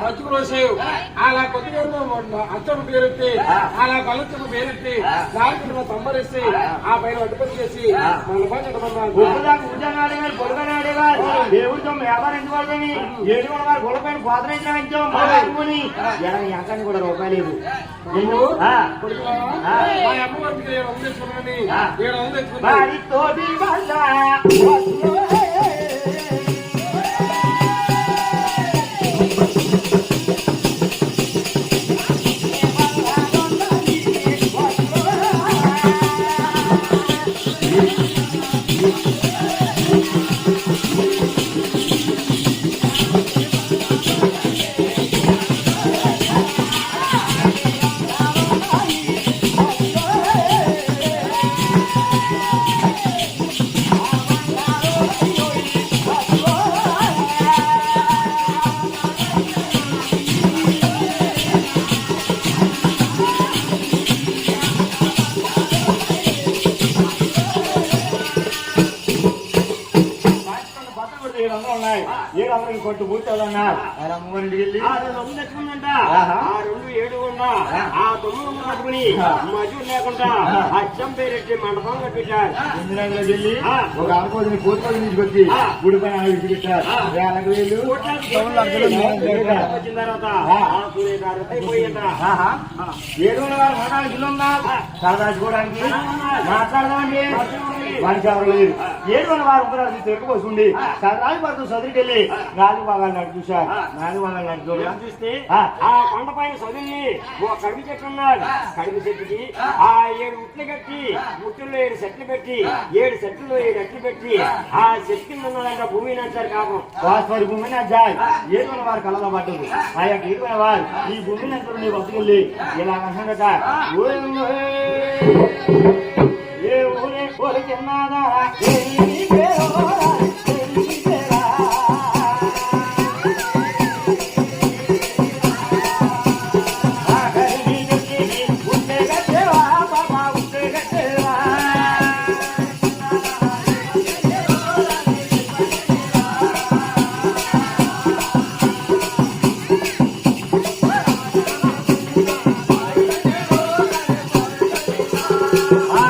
బతుకు రోజేవు అలా కొద్దిగా అచ్చడు పేరెత్తి అలా కలుచున్న పేరెత్తి దానికి తమ్మరేసి ఆ. పైన అడ్డుపని చేసి దేవుడితో వ్యాపారం ఎందుకు పడుతుంది ఏడు కూడా వారు గొడవపైన గోదరించడం ఎంతో మాట్లాడుకుని ఎంకాన్ని కూడా రూపాయలు లేదు ఎందుకు? ఏడు వందలు ఉన్నాయి ఏడు వందలకి కొట్టు పూర్తి ఉన్నారు ఆయన అమ్మగారింటికి వెళ్ళి ఆ రెండు ఆహా. ఆ. తొమ్మిది పట్టుకుని మజూరు లేకుండా అచ్చం పేరెట్టి మండపం కట్టించారు. ఒక తీసుకొచ్చి ఆ. గుడి పైన విడిచిపెట్టారు వేలకు వేలు. వచ్చిన తర్వాత. ఏడు వందల మాట్లాడదామండి. మనిషి ఎవరు లేరు. ఏడు వందల వారు సరదాకి పడుతూ నాలుగు భాగాలు నడు చూశారు. నాలుగు భాగాలు నడు చూడ. చూస్తే? ఆ. ఆ కొండ ఓ కడిమి చెట్టు ఉన్నాడు కడిమి చెట్టుకి ఆ ఏడు ఉట్లు కట్టి ఉట్టుల్లో ఏడు చెట్లు పెట్టి ఏడు చెట్లలో ఏడు అట్లు పెట్టి ఆ చెట్టు కింద ఉన్నదంట భూమి నచ్చారు కాపం భూమిని అజ్జాయి ఏడు వందల వారు కళ్ళలో పడ్డది ఆ యొక్క వందల వారు ఈ భూమిని అంతా నీ బతుకెళ్ళి ఇలా అంటున్నట ఏ ఊరే కోరికిన్నాదా Ah!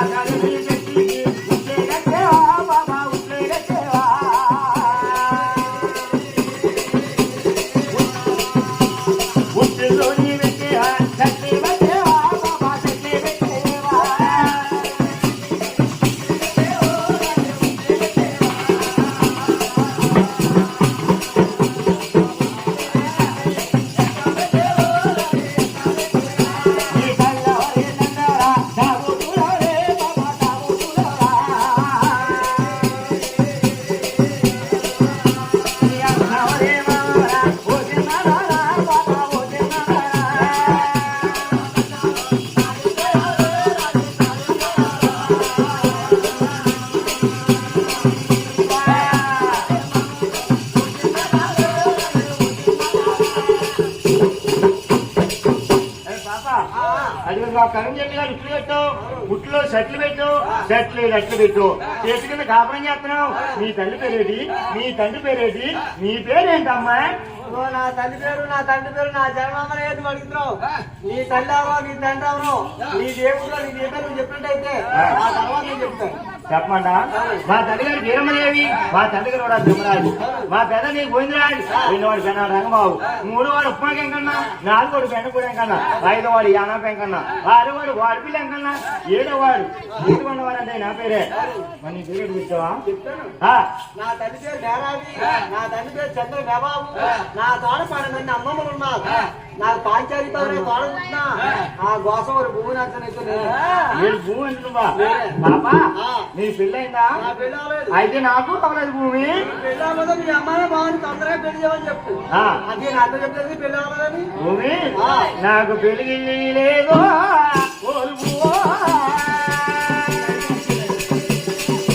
అది ఆ కరం చెట్టు గారు ఇట్లు పెట్టు. గుట్లో సెట్లు పెట్టు. సెట్లు రెట్లు పెట్టు. చేతి కింద కాపురం చేస్తున్నావు. నీ తల్లి పేరేటి? నీ తండ్రి పేరేటి? నీ పేరేంటమ్మా? ఓ నా తల్లి పేరు నా తండ్రి పేరు నా జన్మని ఏది అడుగుతున్నావు. నీ తల్లి ఎవరో నీ తండ్రి ఎవరో? నీ దేవుడు నీ దేవుడు నువ్వు చెప్పినట్టయితే ఆ తర్వాత నేను చెప్తాను. చెప్పమంటా? మా తండ్రి గారు వీరమ్మదేవి మా తండ్రి గారు కూడా భీమరాజు మా పెద్ద నీకు గోవిందరాజు. రెండోవాడు పెన్న రంగబాబు. మూడో వాడు ఉప్మా వెంకన్న నాలుగోడు వాడు బెండపూడి వెంకన్న ఐదో వాడు యానా వెంకన్న ఆరో వాడు వాడిపిల్ల వెంకన్న ఏడో వాడు ఎందుకున్న నా పేరే. మరి నీ పేరు కూర్చోవా? నా తల్లి పేరు నేరాది నా తండ్రి పేరు చంద్ర నా తోడ పన్నెండు మంది అమ్మమ్మలు ఉన్నారు. నాకు పుట్టినా ఆ ఒక భూమి నచ్చనైతే నేను. ఏడు భూమి పాపా నీ పెళ్ళైందా? నా అయితే నాకు అవలేదు భూమి. పెళ్ళి అవ్వదు మీ అమ్మాయి బాగుంది తొందరగా పెళ్ళి చేయమని చెప్పు. అది నాతో చెప్తుంది పెళ్ళి అవ్వదని భూమి. నాకు పెళ్ళి లేదు.